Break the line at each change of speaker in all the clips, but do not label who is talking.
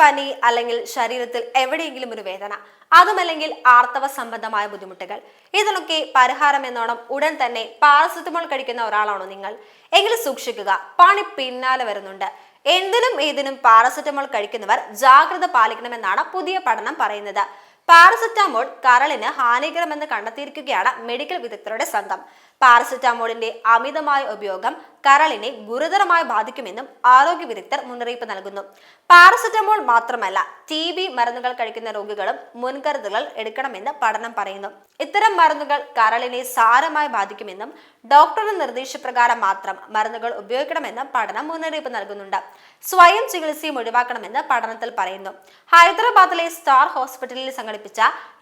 പനി അല്ലെങ്കിൽ ശരീരത്തിൽ എവിടെയെങ്കിലും ഒരു വേദന അതുമല്ലെങ്കിൽ ആർത്തവ സംബന്ധമായ ബുദ്ധിമുട്ടുകൾ. ഇതിനൊക്കെ പരിഹാരം എന്നോണം ഉടൻ തന്നെ പാരസെറ്റമോൾ കഴിക്കുന്ന ഒരാളാണോ നിങ്ങൾ? എങ്കിൽ സൂക്ഷിക്കുക പണി പിന്നാലെ വരുന്നുണ്ട്. എന്തിനും ഏതിനും പാരസെറ്റമോൾ കഴിക്കുന്നവർ ജാഗ്രത പാലിക്കണമെന്നാണ് പുതിയ പഠനം പറയുന്നത്. പാരസെറ്റാമോൾ കരളിന് ഹാനികരമെന്ന് കണ്ടെത്തിയിരിക്കുകയാണ് മെഡിക്കൽ വിദഗ്ധരുടെ സംഘം. പാരസെറ്റാമോളിന്റെ അമിതമായ ഉപയോഗം കരളിനെ ഗുരുതരമായി ബാധിക്കുമെന്നും ആരോഗ്യ വിദഗ്ധർ മുന്നറിയിപ്പ് നൽകുന്നു. പാരസെറ്റമോൾ മാത്രമല്ല ടി ബി മരുന്നുകൾ കഴിക്കുന്ന രോഗികളും മുൻകരുതലുകൾ എടുക്കണമെന്ന് പഠനം പറയുന്നു. ഇത്തരം മരുന്നുകൾ കരളിനെ സാരമായി ബാധിക്കുമെന്നും ഡോക്ടറുടെ നിർദ്ദേശപ്രകാരം മാത്രം മരുന്നുകൾ ഉപയോഗിക്കണമെന്നും പഠനം മുന്നറിയിപ്പ് നൽകുന്നുണ്ട്. സ്വയം ചികിത്സയും ഒഴിവാക്കണമെന്ന് പഠനത്തിൽ പറയുന്നു. ഹൈദരാബാദിലെ സ്റ്റാർ ഹോസ്പിറ്റലിൽ സംഘടിപ്പിച്ച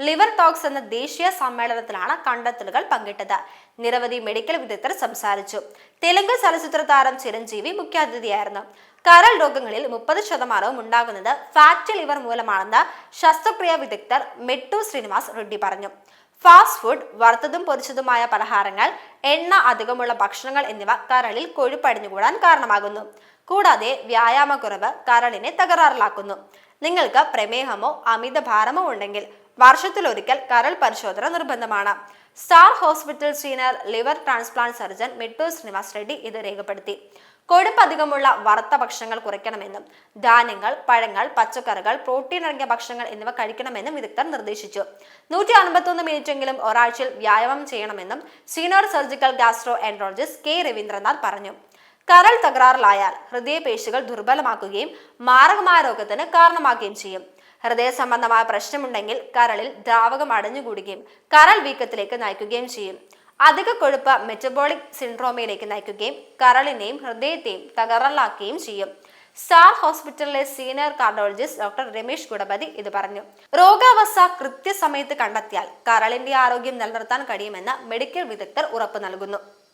ലിവർ ടോക്സ് എന്ന ദേശീയ സമ്മേളനത്തിലാണ് കണ്ടെത്തലുകൾ പങ്കിട്ടത്. നിരവധി മെഡിക്കൽ വിദഗ്ധർ സംസാരിച്ചു. തെലുങ്ക് ചലച്ചിത്ര താരം ചിരഞ്ജീവി മുഖ്യാതിഥിയായിരുന്നു. കരൾ രോഗങ്ങളിൽ മുപ്പത് ശതമാനവും ഉണ്ടാകുന്നത് ഫാറ്റ് ലിവർ മൂലമാണെന്ന് ശസ്ത്രക്രിയ വിദഗ്ധർ മെട്ടു ശ്രീനിവാസ് റെഡ്ഡി പറഞ്ഞു. ഫാസ്റ്റ് ഫുഡ് വറുത്തതും പൊരിച്ചതുമായ പലഹാരങ്ങൾ എണ്ണ അധികമുള്ള ഭക്ഷണങ്ങൾ എന്നിവ കരളിൽ കൊഴുപ്പടിഞ്ഞുകൂടാൻ കാരണമാകുന്നു. കൂടാതെ വ്യായാമക്കുറവ് കരളിനെ തകരാറിലാക്കുന്നു. നിങ്ങൾക്ക് പ്രമേഹമോ അമിത ഭാരമോ ഉണ്ടെങ്കിൽ വർഷത്തിലൊരിക്കൽ കരൾ പരിശോധന നിർബന്ധമാണ്. Star hospital senior liver transplant surgeon Mittu Srinivas Reddy ഇത് രേഖപ്പെടുത്തി. കൊഴുപ്പ് അധികമുള്ള വറുത്ത ഭക്ഷണങ്ങൾ കുറയ്ക്കണമെന്നും ധാന്യങ്ങൾ പഴങ്ങൾ പച്ചക്കറികൾ പ്രോട്ടീൻ അടങ്ങിയ ഭക്ഷണങ്ങൾ എന്നിവ കഴിക്കണമെന്നും വിദഗ്ധർ നിർദ്ദേശിച്ചു. നൂറ്റി അൻപത്തൊന്ന് മിനിറ്റെങ്കിലും ഒരാഴ്ചയിൽ വ്യായാമം ചെയ്യണമെന്നും senior surgical gastroenterologist K Ravindranath പറഞ്ഞു. കരൾ തകരാറിലായാൽ ഹൃദയപേശികൾ ദുർബലമാക്കുകയും മാരകമായ രോഗത്തിന് കാരണമാക്കുകയും ചെയ്യും. ഹൃദയ സംബന്ധമായ പ്രശ്നമുണ്ടെങ്കിൽ കരളിൽ ദ്രാവകം അടഞ്ഞുകൂടുകയും കരൾ വീക്കത്തിലേക്ക് നയിക്കുകയും ചെയ്യും. അധിക കൊഴുപ്പ് മെറ്റബോളിക് സിൻഡ്രോമയിലേക്ക് നയിക്കുകയും കരളിനെയും ഹൃദയത്തെയും തകറലാക്കുകയും ചെയ്യും. സ്റ്റാർ ഹോസ്പിറ്റലിലെ senior cardiologist doctor Ramesh Gudapati ഇത് പറഞ്ഞു. രോഗാവസ്ഥ കൃത്യസമയത്ത് കണ്ടെത്തിയാൽ കരളിന്റെ ആരോഗ്യം നിലനിർത്താൻ കഴിയുമെന്ന് മെഡിക്കൽ വിദഗ്ധർ ഉറപ്പു നൽകുന്നു.